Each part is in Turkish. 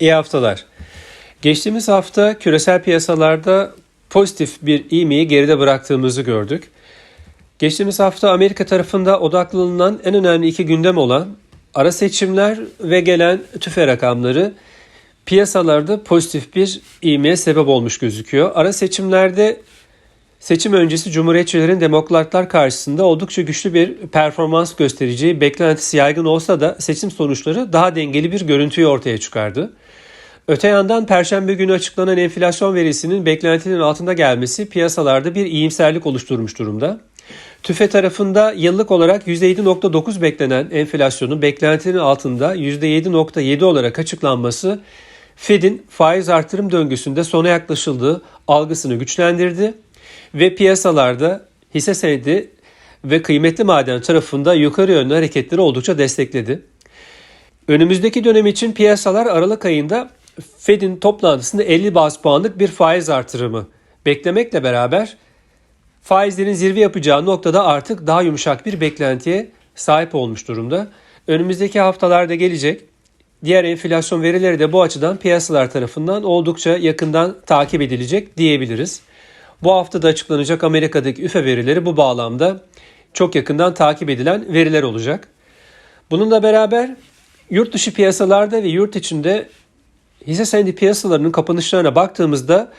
İyi haftalar. Geçtiğimiz hafta küresel piyasalarda pozitif bir ivmeyi geride bıraktığımızı gördük. Geçtiğimiz hafta Amerika tarafında odaklılınan en önemli iki gündem olan ara seçimler ve gelen tüfe rakamları piyasalarda pozitif bir ivmeye sebep olmuş gözüküyor. Ara seçimlerde seçim öncesi Cumhuriyetçilerin demokratlar karşısında oldukça güçlü bir performans göstereceği beklentisi yaygın olsa da seçim sonuçları daha dengeli bir görüntüyü ortaya çıkardı. Öte yandan Perşembe günü açıklanan enflasyon verisinin beklentinin altında gelmesi piyasalarda bir iyimserlik oluşturmuş durumda. TÜFE tarafında yıllık olarak %7.9 beklenen enflasyonun beklentinin altında %7.7 olarak açıklanması Fed'in faiz artırım döngüsünde sona yaklaşıldığı algısını güçlendirdi ve piyasalarda hisse senedi ve kıymetli maden tarafında yukarı yönlü hareketleri oldukça destekledi. Önümüzdeki dönem için piyasalar Aralık ayında Fed'in toplantısında 50 bas puanlık bir faiz artırımı beklemekle beraber faizlerin zirve yapacağı noktada artık daha yumuşak bir beklentiye sahip olmuş durumda. Önümüzdeki haftalarda gelecek diğer enflasyon verileri de bu açıdan piyasalar tarafından oldukça yakından takip edilecek diyebiliriz. Bu hafta da açıklanacak Amerika'daki üfe verileri bu bağlamda çok yakından takip edilen veriler olacak. Bununla beraber yurt dışı piyasalarda ve yurt içinde hisse senedi piyasalarının kapanışlarına baktığımızda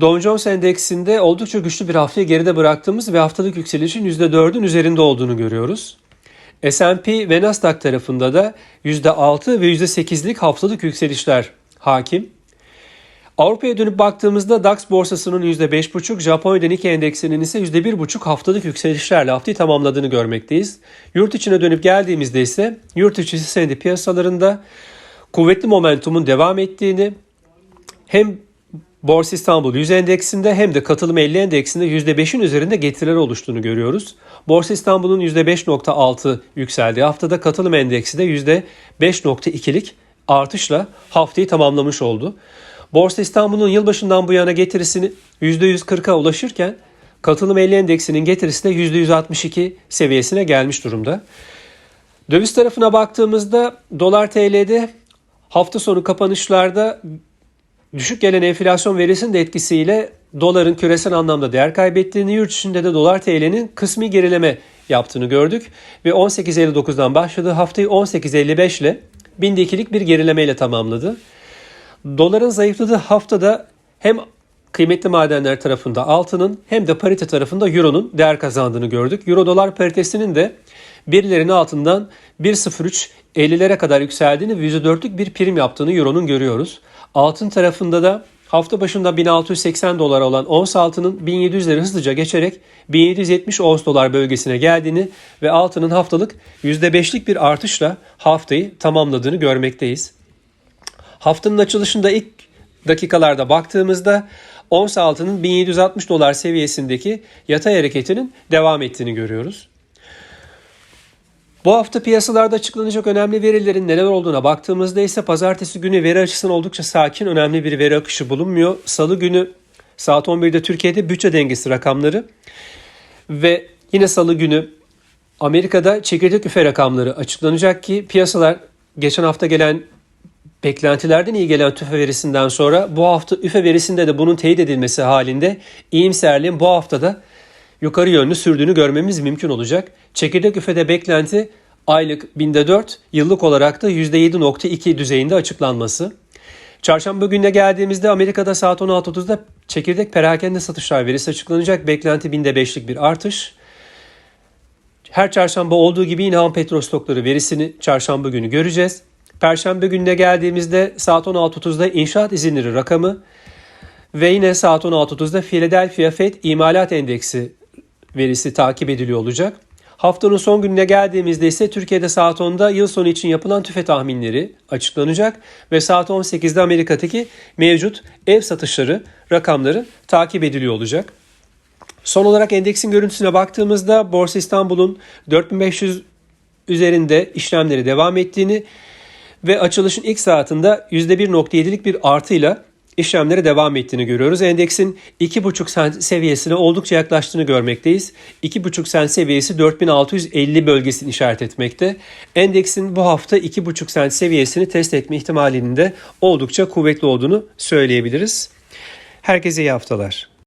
Dow Jones Endeksinde oldukça güçlü bir haftayı geride bıraktığımız ve haftalık yükselişin %4'ün üzerinde olduğunu görüyoruz. S&P ve Nasdaq tarafında da %6 ve %8'lik haftalık yükselişler hakim. Avrupa'ya dönüp baktığımızda DAX borsasının %5,5, Japonya Nikkei endeksinin ise %1,5 haftalık yükselişlerle haftayı tamamladığını görmekteyiz. Yurt içine dönüp geldiğimizde ise yurt içi senedi piyasalarında kuvvetli momentumun devam ettiğini hem Borsa İstanbul 100 endeksinde hem de katılım 50 endeksinde %5'in üzerinde getiriler oluştuğunu görüyoruz. Borsa İstanbul'un %5.6 yükseldiği haftada katılım endeksi de %5.2'lik artışla haftayı tamamlamış oldu. Borsa İstanbul'un yılbaşından bu yana getirisini %140'a ulaşırken katılım 50 endeksinin getirisi de %162 seviyesine gelmiş durumda. Döviz tarafına baktığımızda dolar TL'de hafta sonu kapanışlarda düşük gelen enflasyon verisinin de etkisiyle doların küresel anlamda değer kaybettiğini, yurt içinde de dolar TL'nin kısmi gerileme yaptığını gördük ve 18.59'dan başladığı haftayı 18.55 ile binde ikilik bir gerilemeyle tamamladı. Doların zayıfladığı haftada hem kıymetli madenler tarafında altının hem de parite tarafında euronun değer kazandığını gördük. Euro dolar paritesinin de birilerinin altından 1.03 50'lere kadar yükseldiğini ve %4'lük bir prim yaptığını euronun görüyoruz. Altın tarafında da hafta başında 1680 dolar olan ons altının 1700'leri hızlıca geçerek 1770 ons dolar bölgesine geldiğini ve altının haftalık %5'lik bir artışla haftayı tamamladığını görmekteyiz. Haftanın açılışında ilk dakikalarda baktığımızda ons altının 1760 dolar seviyesindeki yatay hareketinin devam ettiğini görüyoruz. Bu hafta piyasalarda açıklanacak önemli verilerin neler olduğuna baktığımızda ise pazartesi günü veri açısından oldukça sakin önemli bir veri akışı bulunmuyor. Salı günü saat 11'de Türkiye'de bütçe dengesi rakamları ve yine salı günü Amerika'da çekirdek üfe rakamları açıklanacak ki piyasalar geçen hafta gelen beklentilerden iyi gelen tüfe verisinden sonra bu hafta üfe verisinde de bunun teyit edilmesi halinde iyimserliğin bu haftada yukarı yönlü sürdüğünü görmemiz mümkün olacak. Çekirdek üfede beklenti aylık binde 4, yıllık olarak da %7.2 düzeyinde açıklanması. Çarşamba gününe geldiğimizde Amerika'da saat 16.30'da çekirdek perakende satışlar verisi açıklanacak. Beklenti binde 5'lik bir artış. Her çarşamba olduğu gibi yine ham petrol stokları verisini çarşamba günü göreceğiz. Perşembe gününe geldiğimizde saat 16.30'da inşaat izinleri rakamı ve yine saat 16.30'da Philadelphia Fed imalat endeksi verisi takip ediliyor olacak. Haftanın son gününe geldiğimizde ise Türkiye'de saat 10'da yıl sonu için yapılan tüfe tahminleri açıklanacak ve saat 18'de Amerika'daki mevcut ev satışları rakamları takip ediliyor olacak. Son olarak endeksin görüntüsüne baktığımızda Borsa İstanbul'un 4500 üzerinde işlemleri devam ettiğini ve açılışın ilk saatinde %1.7'lik bir artıyla işlemlere devam ettiğini görüyoruz. Endeksin 2,5 sent seviyesine oldukça yaklaştığını görmekteyiz. 2,5 sent seviyesi 4650 bölgesini işaret etmekte. Endeksin bu hafta 2,5 sent seviyesini test etme ihtimalinin de oldukça kuvvetli olduğunu söyleyebiliriz. Herkese iyi haftalar.